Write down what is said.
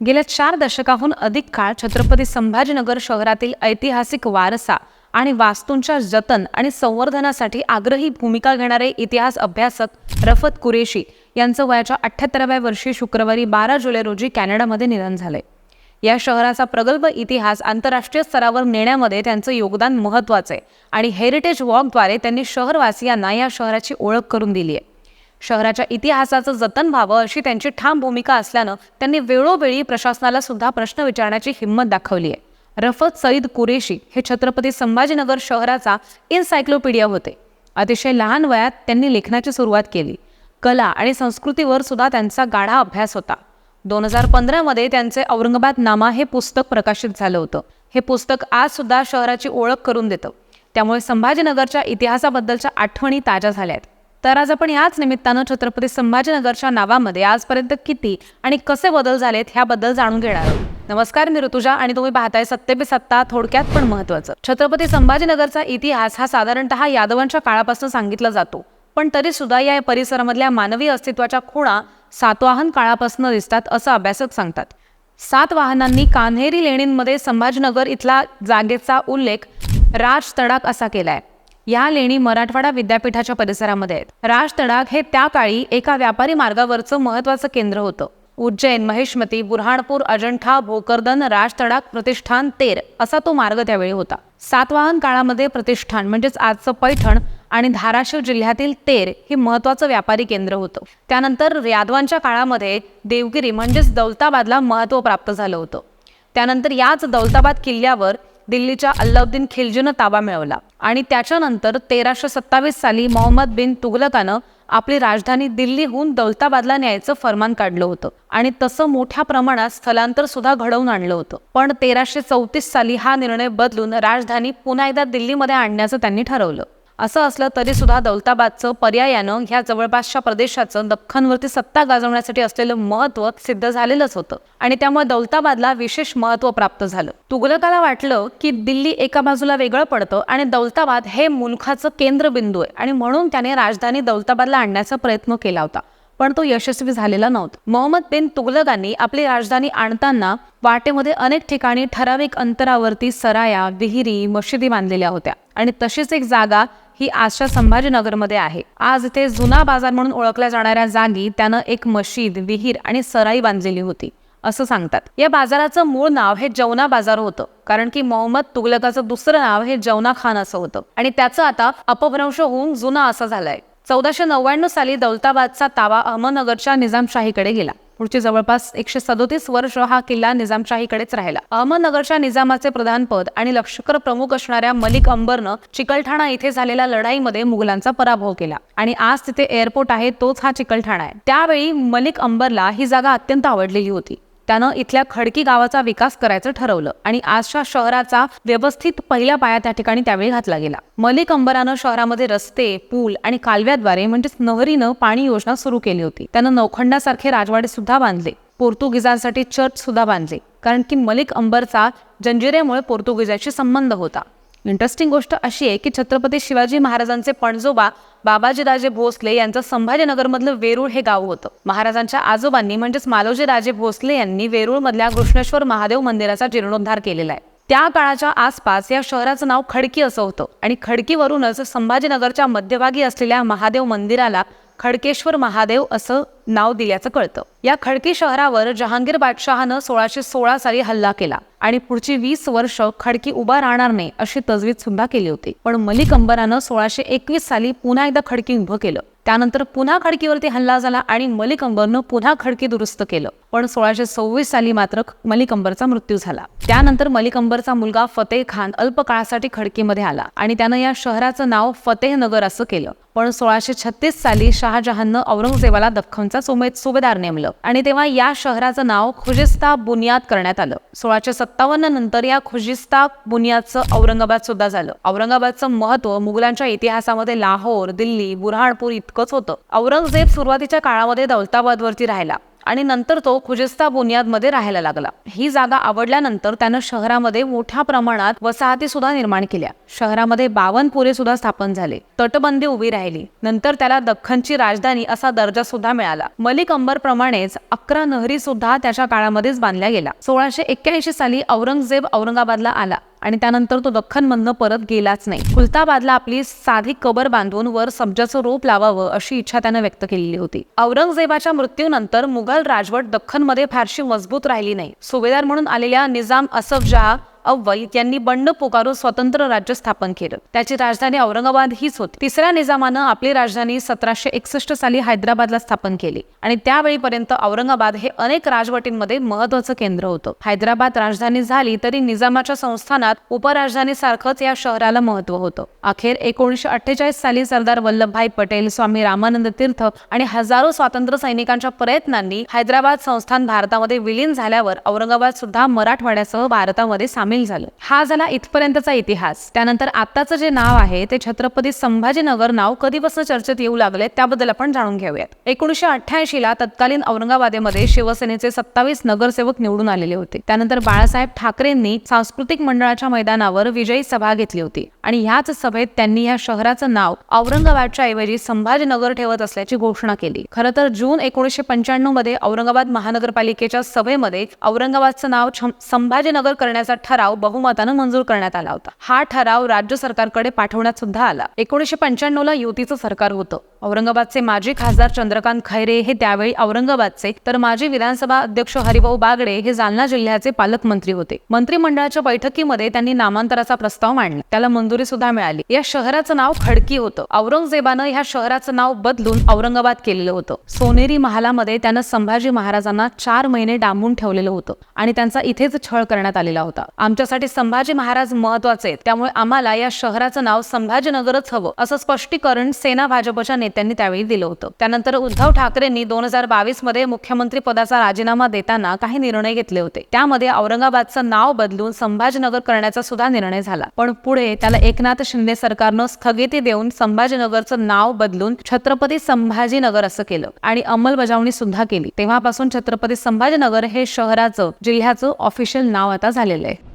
गेल्या चार दशकाहून अधिक काळ छत्रपती संभाजीनगर शहरातील ऐतिहासिक वारसा आणि वास्तूंच्या जतन आणि संवर्धनासाठी आग्रही भूमिका घेणारे इतिहास अभ्यासक रफत कुरेशी यांचं वयाच्या अठ्ठ्याहत्तराव्या वर्षी शुक्रवारी बारा जुलै रोजी कॅनडामध्ये निधन झाले. या शहराचा प्रगल्भ इतिहास आंतरराष्ट्रीय स्तरावर नेण्यामध्ये त्यांचं योगदान महत्त्वाचं आहे आणि हेरिटेज वॉकद्वारे त्यांनी शहरवासियांना या शहराची ओळख करून दिली आहे. शहराच्या इतिहासाचं जतन व्हावं अशी त्यांची ठाम भूमिका असल्यानं त्यांनी वेळोवेळी प्रशासनाला सुद्धा प्रश्न विचारण्याची हिंमत दाखवली आहे रफत सईद कुरेशी हे छत्रपती संभाजीनगर शहराचा इन्सायक्लोपीडिया होते. अतिशय लहान वयात त्यांनी लेखनाची सुरुवात केली. कला आणि संस्कृतीवर सुद्धा त्यांचा गाढा अभ्यास होता. दोन हजार पंधरामध्ये त्यांचे औरंगाबाद नामा हे पुस्तक प्रकाशित झालं होतं. हे पुस्तक आज सुद्धा शहराची ओळख करून देतं. त्यामुळे संभाजीनगरच्या इतिहासाबद्दलच्या आठवणी ताज्या झाल्या आहेत तर आज आपण याच निमित्तानं छत्रपती संभाजीनगरच्या नावामध्ये आजपर्यंत किती आणि कसे बदल झालेत ह्याबद्दल जाणून घेणार आहोत. नमस्कार मी ऋतुजा आणि तुम्ही पाहताय सत्य पे सत्ता थोडक्यात पण महत्वाचं छत्रपती संभाजीनगरचा इतिहास हा साधारणतः यादवांच्या काळापासून सांगितला जातो. पण तरी सुद्धा या परिसरामधल्या मानवी अस्तित्वाच्या खुणा सातवाहन काळापासून दिसतात असं अभ्यासक सांगतात. सात वाहनांनी कान्हेरी लेणींमध्ये संभाजीनगर इथला जागेचा उल्लेख राज तडाक असा केलाय. या लेणी मराठवाडा विद्यापीठाच्या परिसरामध्ये आहेत. राज तडाख हे त्या काळी एका व्यापारी मार्गावरचं महत्वाचं केंद्र होतं. उज्जैन महेशमती बुरहाणपूर अजंठा भोकरदन राज तडाख प्रतिष्ठान तेर असा तो मार्ग त्यावेळी होता. सातवाहन काळामध्ये प्रतिष्ठान म्हणजेच आजचं पैठण आणि धाराशिव जिल्ह्यातील तेर हे महत्वाचं व्यापारी केंद्र होतं. त्यानंतर यादवांच्या काळामध्ये देवगिरी म्हणजेच दौलताबादला महत्त्व प्राप्त झालं होतं. त्यानंतर याच दौलताबाद किल्ल्यावर दिल्लीच्या अल्लाउद्दीन खिलजीनं ताबा मिळवला. आणि त्याच्यानंतर तेराशे सत्तावीस साली मोहम्मद बिन तुगलकानं आपली राजधानी दिल्लीहून दौलताबादला न्यायचं फरमान काढलं होतं. आणि तसं मोठ्या प्रमाणात स्थलांतर सुद्धा घडवून आणलं होतं. पण तेराशे चौतीस साली हा निर्णय बदलून राजधानी पुन्हा एकदा दिल्लीमध्ये आणण्याचं त्यांनी ठरवलं. असं असलं तरी सुद्धा दौलताबादचं पर्यायानं ह्या जवळपासच्या प्रदेशाचं दख्खनवरती सत्ता गाजवण्यासाठी असलेलं महत्त्व सिद्ध झालेलंच होतं. आणि त्यामुळे दौलताबादला विशेष महत्त्व प्राप्त झालं. तुगलकाला वाटलं की दिल्ली एका बाजूला वेगळं पडतं आणि दौलताबाद हे मुलखाचं केंद्रबिंदू आहे आणि म्हणून त्याने राजधानी दौलताबादला आणण्याचा प्रयत्न केला होता. पण तो यशस्वी झालेला नव्हता. मोहम्मद बिन तुगलकांनी आपली राजधानी आणताना वाटेमध्ये अनेक ठिकाणी ठराविक अंतरावरती सराया विहिरी मशिदी बांधलेल्या होत्या. आणि तशीच एक जागा ही आजच्या संभाजीनगरमध्ये आहे. आज इथे जुना बाजार म्हणून ओळखल्या जाणाऱ्या जागी त्यानं एक मशीद विहीर आणि सराई बांधलेली होती असं सांगतात. या बाजाराचं मूळ नाव हे जवना बाजार होतं कारण की मोहम्मद तुगलकाचं दुसरं नाव हे जवना खान असं होतं. आणि त्याचं आता अपभ्रंश होऊन जुना असं झालंय. चौदाशे नव्याण्णव साली दौलताबादचा ताबा अहमदनगरच्या निजामशाहीकडे गेला. पुढची जवळपास एकशे सदोतीस वर्ष हा किल्ला निजामशाहीकडेच राहिला. अहमदनगरच्या निजामाचे प्रधानपद आणि लष्कर प्रमुख असणाऱ्या मलिक अंबरनं चिकलठाणा इथे झालेल्या लढाईमध्ये मुघलांचा पराभव केला. आणि आज तिथे एअरपोर्ट आहे तोच हा चिकलठाणा आहे. त्यावेळी मलिक अंबरला ही जागा अत्यंत आवडलेली होती. त्यानं इथल्या खडकी गावाचा विकास करायचं ठरवलं आणि आजच्या शहराचा व्यवस्थित पहिला पाया त्या ठिकाणी त्यावेळी घातला गेला. मलिक अंबरानं शहरामध्ये रस्ते पूल आणि कालव्याद्वारे म्हणजेच नहरीनं पाणी योजना सुरू केली होती. त्यानं नौखंडासारखे राजवाडे सुद्धा बांधले. पोर्तुगीजांसाठी चर्च सुद्धा बांधले. कारण की मलिक अंबरचा जंजिरेमुळे पोर्तुगीजाशी संबंध होता. इंटरेस्टिंग गोष्ट अशी आहे की छत्रपती शिवाजी महाराजांचे पणजोबा बाबाजीराजे भोसले यांचं संभाजीनगरमधलं वेरूळ हे गाव होतं. महाराजांच्या आजोबांनी म्हणजेच मालोजी राजे भोसले यांनी वेरूळमधल्या कृष्णेश्वर महादेव मंदिराचा जीर्णोद्धार केलेला आहे. त्या काळाच्या आसपास या शहराचं नाव खडकी असं होतं आणि खडकीवरूनच संभाजीनगरच्या मध्यभागी असलेल्या महादेव मंदिराला खडकेश्वर महादेव असं नाव दिल्याचं कळतं. या खडकी शहरावर जहांगीर बादशहानं सोळाशे सोळा साली हल्ला केला आणि पुढची वीस वर्ष खडकी उभा राहणार नाही अशी तजवीज सुद्धा केली होती. पण मलिक अंबरानं सोळाशे एकवीस साली पुन्हा एकदा खडकी उभं केलं. त्यानंतर पुन्हा खडकीवरती हल्ला झाला आणि मलिक अंबरनं पुन्हा खडकी दुरुस्त केलं. पण सोळाशे सव्वीस साली मात्र मलिक अंबरचा मृत्यू झाला. त्यानंतर मलिक अंबरचा मुलगा फतेह खान अल्प काळासाठी खडकीमध्ये आला आणि त्यानं या शहराचं नाव फतेहनगर असं केलं. पण सोळाशे छत्तीस साली शहाजहाननं औरंगजेबाला दख्खनचा सुमे सुभेदार नेमलं. आणि तेव्हा या शहराचं नाव खुजिस्ता बुनियाद करण्यात आलं. सोळाशे सत्तावन्न नंतर या खुजिस्ता बुनियादचं औरंगाबाद सुद्धा झालं. औरंगाबादचं महत्त्व मुघलांच्या इतिहासामध्ये लाहोर दिल्ली बुरहाणपूर इतकंच होतं. औरंगजेब सुरुवातीच्या काळामध्ये दौलताबादवरती राहिला. आणि नंतर तो खुजिस्ता बुनियादमध्ये राहायला लागला. ही जागा आवडल्यानंतर त्यानं शहरामध्ये मोठ्या प्रमाणात वसाहती सुद्धा निर्माण केल्या. शहरामध्ये बावनपुरे सुद्धा स्थापन झाले. तटबंदी उभी राहिली. नंतर त्याला दख्खनची राजधानी असा दर्जा सुद्धा मिळाला. मलिक अंबर प्रमाणेच अकरा नहरी सुद्धा त्याच्या काळामध्येच बांधल्या गेल्या. सोळाशे एक्क्याऐंशी साली औरंगजेब औरंगाबादला आला. आणि त्यानंतर तो दख्खनमधनं परत गेलाच नाही. खुलताबादला आपली साधी कबर बांधून वर सब्जाचं रोप लावावं अशी इच्छा त्यानं व्यक्त केलेली होती. औरंगजेबाच्या मृत्यूनंतर मुघल राजवट दख्खनमध्ये फारशी मजबूत राहिली नाही. सुभेदार म्हणून आलेल्या निजाम असफ जहा अव्वल यांनी बंड पुकारून स्वतंत्र राज्य स्थापन केलं. त्याची राजधानी औरंगाबाद हीच होती. तिसऱ्या निजामानं आपली राजधानी सतराशे एकसष्ट साली हैदराबादला स्थापन केली. आणि त्यावेळीपर्यंत औरंगाबाद हे अनेक राजवटींमध्ये महत्वाचं केंद्र होतं. हैदराबाद राजधानी झाली तरी निजामाच्या संस्थानात उपराजधानी सारखंच या शहराला महत्त्व होतं. अखेर एकोणीशे अठ्ठेचाळीस साली सरदार वल्लभभाई पटेल स्वामी रामानंद तीर्थ आणि हजारो स्वातंत्र्य सैनिकांच्या प्रयत्नांनी हैदराबाद संस्थान भारतामध्ये विलीन झाल्यावर औरंगाबाद सुद्धा मराठवाड्यासह भारतामध्ये सामील झालं. हा झाला इथपर्यंतचा इतिहास. त्यानंतर आताचं जे नाव आहे ते छत्रपती संभाजीनगर नाव कधीपासून चर्चेत येऊ लागले त्याबद्दल आपण जाणून घेऊयात. एकोणीसशे अठ्ठ्याऐंशी ला तत्कालीन औरंगाबादेमध्ये शिवसेनेचे सत्तावीस नगरसेवक निवडून आलेले होते. त्यानंतर बाळासाहेब ठाकरेंनी सांस्कृतिक मंडळाच्या मैदानावर विजयी सभा घेतली होती. आणि ह्याच सभेत त्यांनी या शहराचं नाव औरंगाबादच्या ऐवजी संभाजीनगर ठेवत असल्याची घोषणा केली. खरं तर जून एकोणीसशे पंच्याण्णवमध्ये औरंगाबाद महानगरपालिकेच्या सभेमध्ये औरंगाबादचं नाव संभाजीनगर करण्याचा ठराव बहुमतानं मंजूर करण्यात आला होता. हा ठराव राज्य सरकारकडे पाठवण्यात सुद्धा आला. एकोणीसशे पंच्याण्णव ला युतीचं सरकार होतं. औरंगाबादचे माजी खासदार चंद्रकांत खैरे हे त्यावेळी औरंगाबादचे तर माजी विधानसभा अध्यक्ष हरिभाऊ बागडे हे जालना जिल्ह्याचे पालकमंत्री होते. मंत्रिमंडळाच्या बैठकीमध्ये त्यांनी नामांतराचा प्रस्ताव मांडला. त्याला मंजुरी सुद्धा मिळाली. या शहराचं नाव खडकी होतं. औरंगजेबानं ह्या शहराचं नाव बदलून औरंगाबाद केलेलं होतं. सोनेरी महालामध्ये त्यानं संभाजी महाराजांना चार महिने डांबून ठेवलेलं होतं आणि त्यांचा इथेच छळ करण्यात आलेला होता. आमच्यासाठी संभाजी महाराज महत्त्वाचे आहेत. त्यामुळे आम्हाला या शहराचं नाव संभाजीनगरच हवं असं स्पष्टीकरण सेना भाजपच्या नेत्यांनी त्यावेळी दिलं होतं. त्यानंतर उद्धव ठाकरेंनी दोन हजार बावीसमध्ये मुख्यमंत्री पदाचा राजीनामा देताना काही निर्णय घेतले होते. त्यामध्ये औरंगाबादचं नाव बदलून संभाजीनगर करण्याचा सुद्धा निर्णय झाला. पण पुढे त्याला एकनाथ शिंदे सरकारनं स्थगिती देऊन संभाजीनगरचं नाव बदलून छत्रपती संभाजीनगर असं केलं आणि अंमलबजावणी सुद्धा केली. तेव्हापासून छत्रपती संभाजीनगर हे शहराचं जिल्ह्याचं ऑफिशियल नाव आता झालेलं आहे.